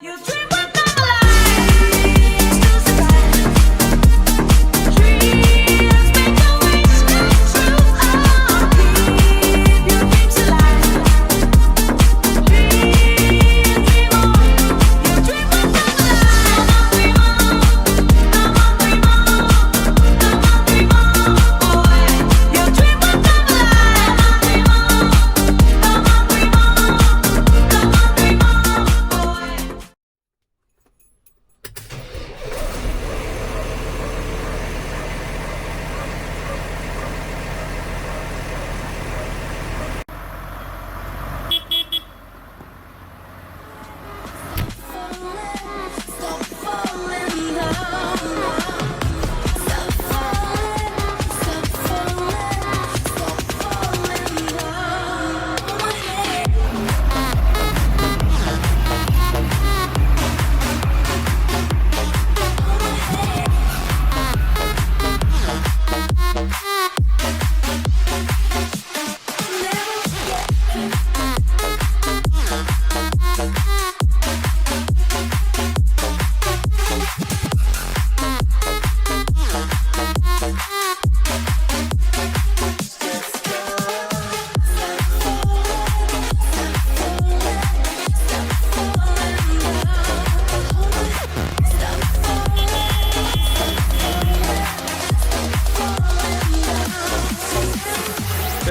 You dream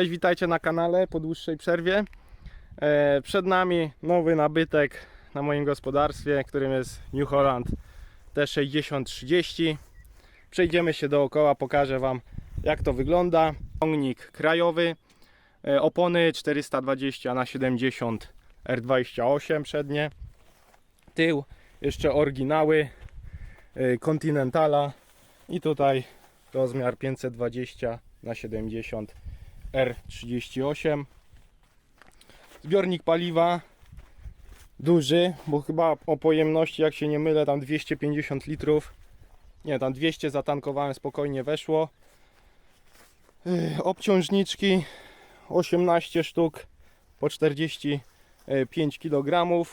Cześć, witajcie na kanale po dłuższej przerwie. E, przed nami nowy nabytek na moim gospodarstwie, którym jest New Holland T6030. Przejdziemy się dookoła, pokażę Wam jak to wygląda. Ciągnik krajowy, e, opony 420 na 70 R28 przednie, tył, jeszcze oryginały e, Continentala i tutaj rozmiar 520 na 70 R38. Zbiornik paliwa duży, bo chyba o pojemności, jak się nie mylę, tam 250 litrów. Nie, tam 200 zatankowałem, spokojnie weszło. Obciążniczki 18 sztuk po 45 kg.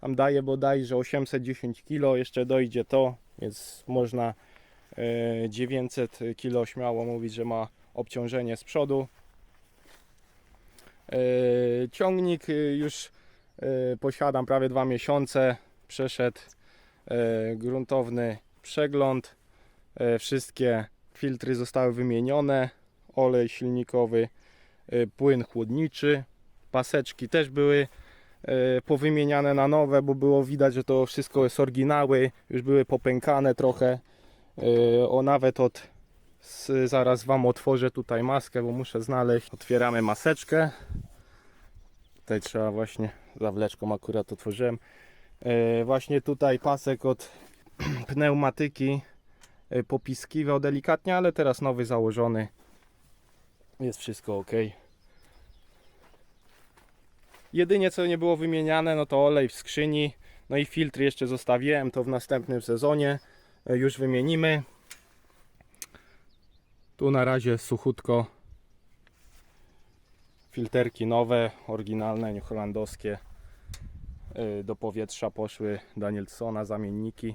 Tam daje bodajże 810 kg, jeszcze dojdzie to, więc można yy, 900 kg śmiało mówić, że ma obciążenie z przodu. Yy, Ciągnik yy, już yy, posiadam prawie dwa miesiące. Przeszedł gruntowny przegląd. Wszystkie filtry zostały wymienione. Olej silnikowy, płyn chłodniczy. Paseczki też były powymieniane na nowe, bo było widać, że to wszystko jest oryginały. Już były popękane trochę. O nawet od Zaraz Wam otworzę tutaj maskę, bo muszę znaleźć. Otwieramy maseczkę. Tutaj trzeba właśnie, zawleczką akurat otworzyłem. E, właśnie tutaj pasek od pneumatyki e, popiskiwał delikatnie, ale teraz nowy założony. Jest wszystko ok. Jedynie co nie było wymieniane, no to olej w skrzyni. No i filtr jeszcze zostawiłem, to w następnym sezonie e, już wymienimy. Tu na razie suchutko. Filterki nowe, oryginalne, nieuholandowskie. Yy, Do powietrza poszły Danielsona, zamienniki.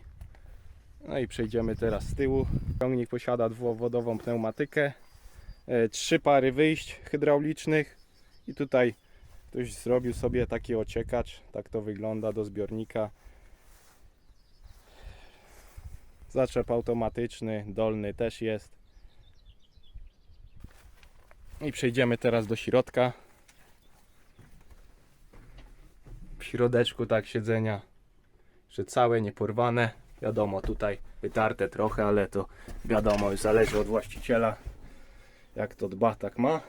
No i przejdziemy teraz z tyłu. Ciągnik posiada dwuwodową pneumatykę. Yy, Trzy pary wyjść hydraulicznych. I tutaj ktoś zrobił sobie taki ociekacz. Tak to wygląda do zbiornika. Zaczep automatyczny, dolny też jest. I przejdziemy teraz do środka. W środeczku tak siedzenia, że całe nieporwane. Wiadomo, tutaj wytarte trochę, ale to wiadomo, już zależy od właściciela. Jak to dba, tak ma.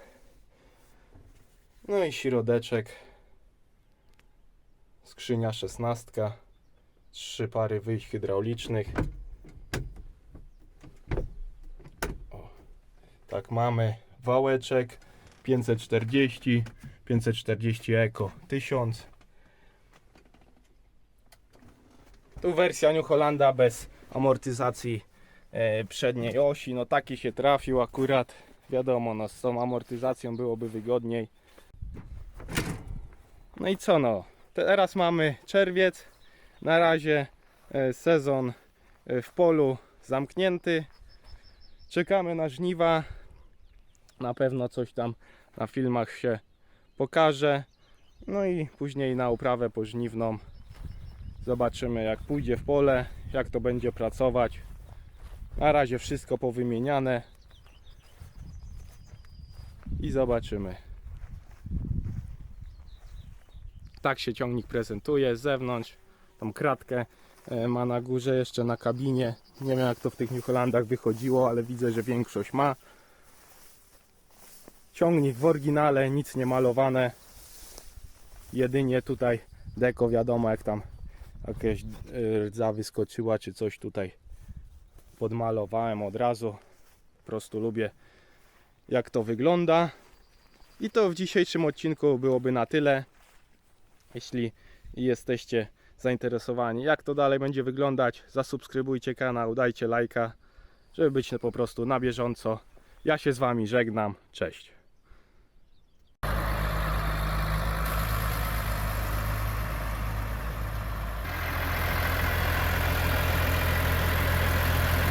No i środeczek. Skrzynia szesnastka. Trzy pary wyjść hydraulicznych. O, tak mamy wałeczek 540 540 Eco 1000 tu wersja New Hollanda bez amortyzacji e, przedniej osi. No taki się trafił akurat. Wiadomo no z tą amortyzacją byłoby wygodniej. No i co no? Teraz mamy czerwiec. Na razie e, sezon e, w polu zamknięty. Czekamy na żniwa. Na pewno coś tam na filmach się pokaże. No i później na uprawę pożniwną zobaczymy jak pójdzie w pole, jak to będzie pracować. Na razie wszystko powymieniane i zobaczymy. Tak się ciągnik prezentuje z zewnątrz. Tą kratkę e, ma na górze, jeszcze na kabinie. Nie wiem jak to w tych New Hollandach wychodziło, ale widzę, że większość ma. Ciągnik w oryginale, nic nie malowane. Jedynie tutaj deko wiadomo jak tam jakaś e, rdza wyskoczyła czy coś tutaj podmalowałem od razu. Po prostu lubię jak to wygląda. I to w dzisiejszym odcinku byłoby na tyle. Jeśli jesteście zainteresowani jak to dalej będzie wyglądać, zasubskrybujcie kanał, dajcie lajka, żeby być po prostu na bieżąco. Ja się z Wami żegnam. Cześć.